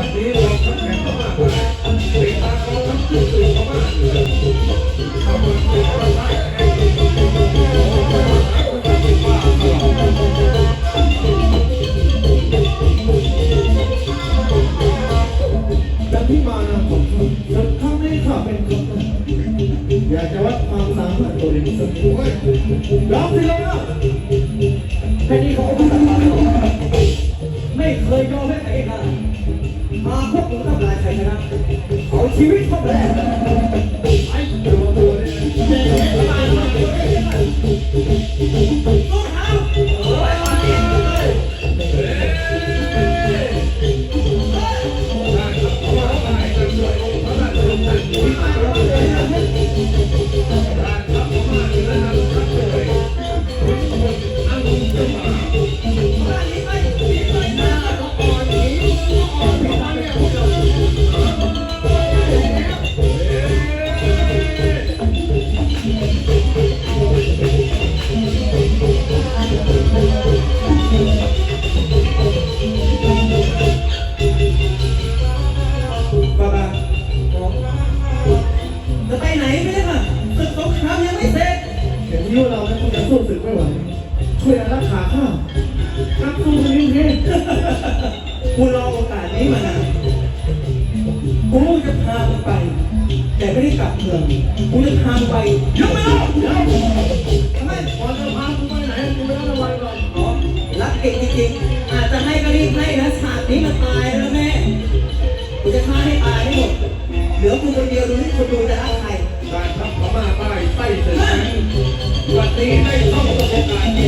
วันนี้เราทัพแข่งเข้ามาได้ติดตามกองทัพขึ้นสู่เข้ามาเข้ามาสู่เข้ามาได้จากที่มานะผมจะทำให้ข้าเป็นคนอยากจะวัดความสามารถตัวเองสักหน่อยรับสิเลยนะแค่นี้เขาายชัยชนะเอาชีวิตเข้าไปแลกไอ้ตัวตัวเนี่ยบ้า ไปไหนไม่ได้ค่ะศึกสงครามยังไม่เสร็จเห็นยูเราเนี่ยคงจะสู้ศึกไม่ไหวช่วยอารักขาข้านักสู้คนนี้เนี่กูรอโอกาสนี้มานานกูจะพามึงไป แต่ไม่ได้กลับเมืองกูจะพามึงไปยังไม่รู้เดี๋ยวทำไมก่อนจะพากูไปไหนกูไม่ต้องระวังก่อนอ๋อรักเด็กจริงๆอาจจะให้ก็รีบให้นะฉากนี้มันตายแล้วแม่กูจะฆ่าให้ตายให้หมดเหลือกูคนเดียวดูที่คนดูจะรักใคร การทัพม่าใต้ไส้ศึกนั้นวันนี้ได้เข้าสู่โอกาสที่จะรอบตรงประสบการณ์